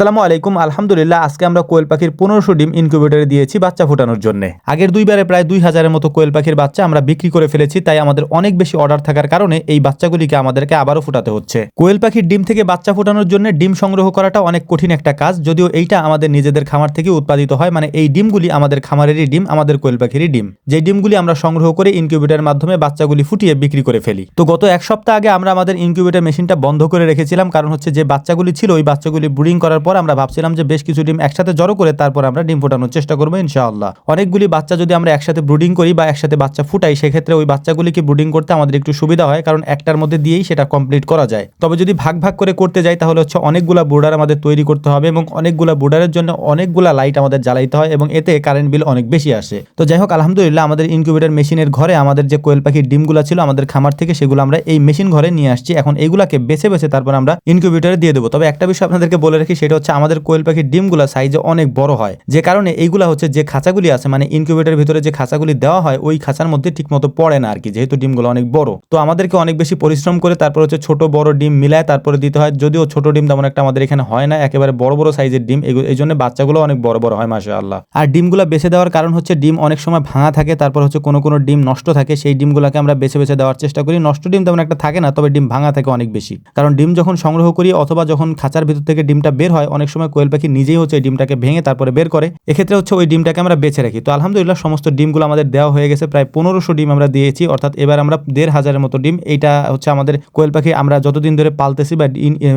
আসসালামু আলাইকুম, আলহামদুলিল্লাহ, আজকে আমরা কোয়েল পাখির পনেরোশো ডিম ইনকিউবেটরে দিয়েছি বাচ্চা ফোটানোর জন্য। আগের দুইবারে প্রায় দুই হাজারের মতো কোয়েল পাখির বাচ্চা আমরা বিক্রি করে ফেলেছি, তাই আমাদের অনেক বেশি অর্ডার থাকার কারণে এই বাচ্চাগুলিকে আমাদেরকে আবারও ফুটাতে হচ্ছে। কোয়েল পাখির ডিম থেকে বাচ্চা ফোটানোর জন্য ডিম সংগ্রহ করাটা অনেক কঠিন একটা কাজ, যদিও এইটা আমাদের নিজেদের খামার থেকে উৎপাদিত হয় মানে এই ডিমগুলি আমাদের খামারেরই ডিম, আমাদের কোয়েল পাখিরই ডিম। যে ডিমগুলি আমরা সংগ্রহ করে ইনকিউবেটরের মাধ্যমে বাচ্চাগুলি ফুটিয়ে বিক্রি করে ফেলি। তো গত এক সপ্তাহ আগে আমরা আমাদের ইনকিউবেটর মেশিনটা বন্ধ করে রেখেছিলাম, কারণ হচ্ছে যে বাচ্চাগুলি ছিল, ওই বাচ্চাগুলি ব্রুডিং করার পর আমরা ভাবছিলাম যে বেশ কিছু ডিম একসাথে জড়ো করে তারপর আমরা ডিম ফোটানোর চেষ্টা করব ইনশাআল্লাহ। অনেকগুলি বাচ্চা যদি আমরা একসাথে ব্রুডিং করি বা একসাথে বাচ্চা ফুটাই, সেক্ষেত্রে ওই বাচ্চাগুলিকে ব্রুডিং করতে আমাদের একটু সুবিধা হয়, কারণ একটার মধ্যে দিয়েই সেটা কমপ্লিট করা যায়। তবে যদি ভাগ ভাগ করে করতে যাই, তাহলে হচ্ছে অনেকগুলা বোর্ডার আমাদের তৈরি করতে হবে এবং অনেকগুলা বোর্ডারের জন্য অনেকগুলা লাইট আমাদের জ্বালাইতে হয় এবং এতে কারেন্ট বিল অনেক বেশি আসে। তো যাই হোক, আলহামদুলিল্লাহ আমাদের ইনকিউবেটর মেশিনের ঘরে আমাদের যে কোয়েল পাখির ডিমগুলো ছিল আমাদের খামার থেকে, সেগুলো আমরা এই মেশিন ঘরে নিয়ে আসছি। এখন এইগুলাকে বেছে বেছে তারপর আমরা ইনকিউবেটরে দিয়ে দেবো। তবে একটা বিষয় আপনাদেরকে বলে রাখি, সেটা হচ্ছে আমাদের কোয়েল পাখির ডিমগুলো সাইজে অনেক বড় হয়। যে কারণে এইগুলা হচ্ছে যে খাঁচাগুলি আছে মানে ইনকিউবেটরের ভিতরে যে খাঁচাগুলি দেওয়া হয়, ওই খাঁচার মধ্যে ঠিকমতো পড়ে না আর কি যেহেতু ডিমগুলো অনেক বড়। তো আমাদেরকে অনেক বেশি পরিশ্রম করে তারপর হচ্ছে ছোট বড় ডিম মিলায় তারপরে দিতে হয়। যদিও ছোট ডিম তেমন একটা আমাদের এখানে হয় না, একেবারে বড় বড় সাইজের ডিম। এই জন্য বাচ্চাগুলো অনেক বড় বড় হয় মাসা আল্লাহ আর ডিমগুলো বেছে দেওয়ার কারণ হচ্ছে ডিম অনেক সময় ভাঙা থাকে, তারপর হচ্ছে কোনো কোনো ডিম নষ্ট থাকে, সেই ডিমগুলোকে আমরা বেছে বেছে দেওয়ার চেষ্টা করি। নষ্ট ডিম তেমন একটা থাকে না, তবে ডিম ভাঙা থাকে অনেক বেশি। কারণ ডিম যখন সংগ্রহ করি অথবা যখন খাঁচার ভিতর থেকে ডিমটা বের হয় অনেক সময় কোয়েল পাখি নিজেই হচ্ছে এই ডিমটাকে ভেঙে তারপরে বের করে। এক্ষেত্রে হচ্ছে ওই ডিমটাকে আমরা বেছে রাখি। তো আলহামদুলিল্লাহ সমস্ত ডিমগুলো আমাদের দেওয়া হয়ে গেছে। প্রায় পনেরোশো ডিম আমরা দিয়েছি। অর্থাৎ এবার আমরা দেড় হাজারের মতো ডিম। এইটা হচ্ছে আমাদের কোয়েল পাখি। আমরা যতদিন ধরে পালতেছি বা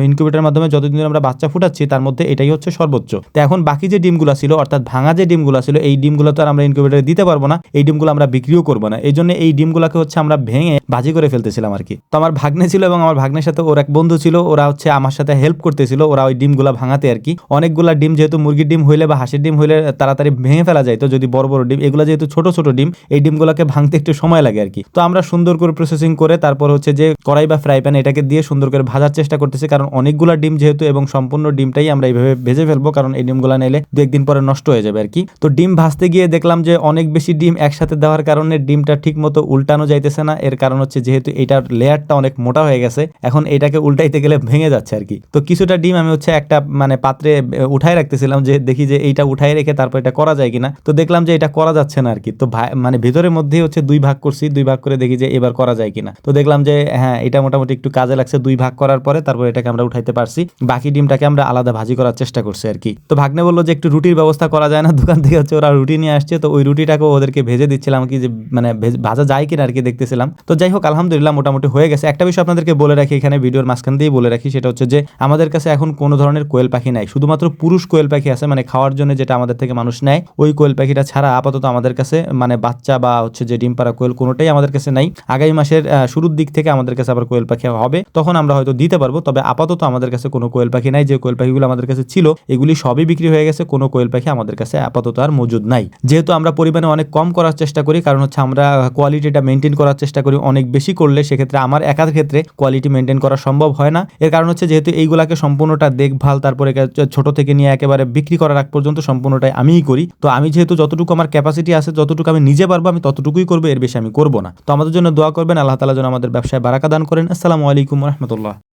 ইনকিউবেটারের মাধ্যমে যতদিন ধরে আমরা বাচ্চা ফুটাচ্ছি, তার মধ্যে এটাই হচ্ছে সর্বোচ্চ। তো এখন বাকি যে ডিমগুলো ছিল, অর্থাৎ ভাঙা যে ডিমগুলো ছিল, এই ডিমগুলো তো আর আমরা ইনকিউবেটারে দিতে পারব না। এই ডিমগুলো আমরা বিক্রিও করব না। এই জন্য এই ডিমগুলোকে হচ্ছে আমরা ভেঙে ভাজি করে ফেলতেছিলাম আর কি। তো আমার ভাগ্নে ছিল এবং আমার ভাগ্নের সাথে ওর এক বন্ধু ছিল। ওরা হচ্ছে আমার সাথে হেল্প করতেছিল। ওরা ওই ডিমগুলো ভাঙাতে আর কি। অনেকগুলা ডিম যেহেতু মুরগির ডিম হইলে বা হাঁসের ডিম হইলে তাড়াতাড়ি ভেঙে ফেলা যায়, তো যদি বড় বড় ডিম, এগুলো যেহেতু ছোট ছোট ডিম, এই ডিমগুলোকে ভাঙতে একটু সময় লাগে আর কি। তো আমরা সুন্দর করে প্রসেসিং করে তারপর হচ্ছে যে কড়াই বা ফ্রাই প্যান এটাকে দিয়ে সুন্দর করে ভাজার চেষ্টা করতেছি, কারণ অনেকগুলা ডিম যেহেতু এবং সম্পূর্ণ ডিমটাই আমরা এইভাবে ভেজে ফেলব, কারণ এই ডিমগুলো নিলে দু একদিন পরে নষ্ট হয়ে যাবে আর কি। তো ডিম ভাজতে গিয়ে দেখলাম যে অনেক বেশি ডিম একসাথে দেওয়ার কারণে ডিমটা ঠিক মতো উল্টানো যাইতেছে না, এর কারণ হচ্ছে যেহেতু এটার লেয়ারটা অনেক মোটা হয়ে গেছে, এখন এটাকে উল্টাইতে গেলে ভেঙে যাচ্ছে আর কি। তো কিছুটা ডিম আমি হচ্ছে একটা মানে পাত্রে উঠায় রাখতেছিলাম যে দেখি যে এইটা উঠায় রেখে তারপর এটা করা যায় কিনা। তো দেখলাম যে এটা করা যাচ্ছে না আর কি তো মানে ভেতরের মধ্যেই হচ্ছে দুই ভাগ করছি, দুই ভাগ করে দেখি যে এবার করা যায় কিনা। তো দেখলাম যে হ্যাঁ এটা মোটামুটি একটু কাজে লাগছে, দুই ভাগ করার পরে তারপর এটাকে আমরা উঠাইতে পারছি। বাকি ডিমটাকে আমরা আলাদা ভাজি করার চেষ্টা করছি আর কি তো ভাগ্নে বলল যে একটু রুটির ব্যবস্থা করা যায় না, দোকান থেকে হচ্ছে ওরা রুটি নিয়ে আসছে। তো ওই রুটিটাকে ওদেরকে ভেজে দিচ্ছিলাম কি যে মানে ভেজ- যায় কিনা আর কি দেখতেছিলাম। তো যাই হোক, আলহামদুলিল্লাহ মোটামুটি হয়ে গেছে। একটা বিষয় আপনাদেরকে বলে রাখি, এখানে ভিডিওর মাঝখান দিয়েই বলে রাখি, সেটা হচ্ছে যে, আমাদের কাছে এখন কোনো ধরনের কোয়েল পাখি নাই। শুধুমাত্র পুরুষ কোয়েল পাখি আছে মানে খাওয়ার জন্য যেটা আমাদের থেকে মানুষ নেয়, ওই কোয়েল পাখিটা ছাড়া আপাতত আমাদের কাছে মানে বাচ্চা বা হচ্ছে যে ডিম পাড়া কোয়েল কোনোটাই আমাদের কাছে নাই। আগামী মাসের শুরুর দিক থেকে আমাদের কাছে আবার কোয়েল পাখি হবে, তখন আমরা হয়তো দিতে পারব, তবে আপাতত আমাদের কাছে কোনো কোয়েল পাখি নাই। যে কোয়েল পাখিগুলো আমাদের কাছে ছিল, এগুলি সবই বিক্রি হয়ে গেছে, কোনো কোয়েল পাখি আমাদের কাছে আপাতত আর মজুদ নাই। যেহেতু আমরা পরিমাণে অনেক কম করার চেষ্টা করি, কারণ হচ্ছে আমরা কোয়ালিটিটা মেনটেন করার চেষ্টা করি অনেক বেশি করলে, সেক্ষেত্রে আমার একার ক্ষেত্রে কোয়ালিটি মেনটেন করা সম্ভব হয় না। এর কারণ হচ্ছে যেহেতু এইগুলাকে সম্পূর্ণটা দেখভাল, তারপরে একে- ছোট থেকে নিয়ে একেবারে বিক্রি করার আগ পর্যন্ত সম্পূর্ণটাই আমিই করি। তো আমি যেহেতু যতটুকু আমার ক্যাপাসিটি আছে, যতটুকু আমি নিজে পারব, আমি ততটুকুই করব, এর বেশি আমি করব না। তো আমাদের জন্য দোয়া করবেন, আল্লাহ তালা যেন আমাদের ব্যবসায় বারাকা দান করেন। আসসালামু আলাইকুম রহমতুল্লাহ।